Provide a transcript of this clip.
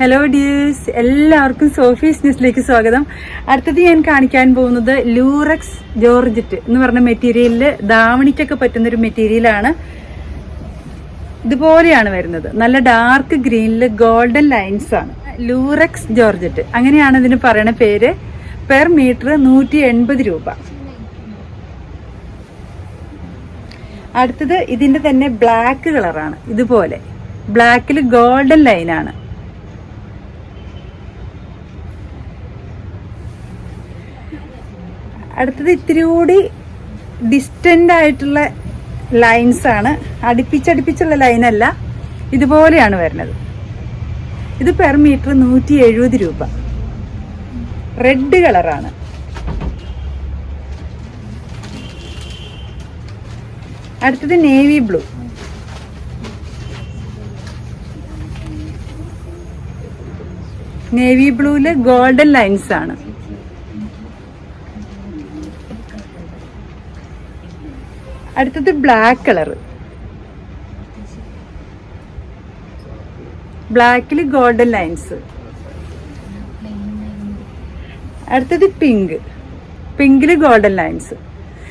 Hello dears എല്ലാവർക്കും Sophie's ന്യൂസിലേക്ക് സ്വാഗതം. അടുത്തത് ഞാൻ കാണിക്കാൻ പോകുന്നത് ലൂറക്സ് ജോർജറ്റ് എന്ന് പറഞ്ഞ മെറ്റീരിയലിൽ ധാവണിക്കൊക്കെ പറ്റുന്ന ഒരു മെറ്റീരിയലാണ്. ഇതുപോലെയാണ് വരുന്നത്. നല്ല ഡാർക്ക് ഗ്രീനിൽ ഗോൾഡൻ ലൈൻസ് ആണ്. Lurex georgette. അങ്ങനെയാണ് ഇതിന് പറയണ പേര്. പെർ മീറ്റർ നൂറ്റി എൺപത് രൂപ. അടുത്തത് ഇതിന്റെ തന്നെ ബ്ലാക്ക് കളറാണ് ഇതുപോലെ. ബ്ലാക്കിൽ ഗോൾഡൻ ലൈനാണ് അടുത്തത് ഇത്തിരി കൂടി ഡിസ്റ്റന്റ് ആയിട്ടുള്ള ലൈൻസ് ആണ്. അടുപ്പിച്ചടുപ്പിച്ചുള്ള ലൈനല്ല ഇതുപോലെയാണ് വരുന്നത്. ഇത് പെർ മീറ്റർ നൂറ്റി എഴുപത് രൂപ റെഡ് കളറാണ് അടുത്തത് നേവി ബ്ലൂ നേവി ബ്ലൂവിൽ ഗോൾഡൻ ലൈൻസ് ആണ്. അടുത്തത് ബ്ലാക്ക് കളർ ബ്ലാക്കിൽ ഗോൾഡൻ ലൈൻസ് അടുത്തത് പിങ്ക് പിങ്കിൽ ഗോൾഡൻ ലൈൻസ്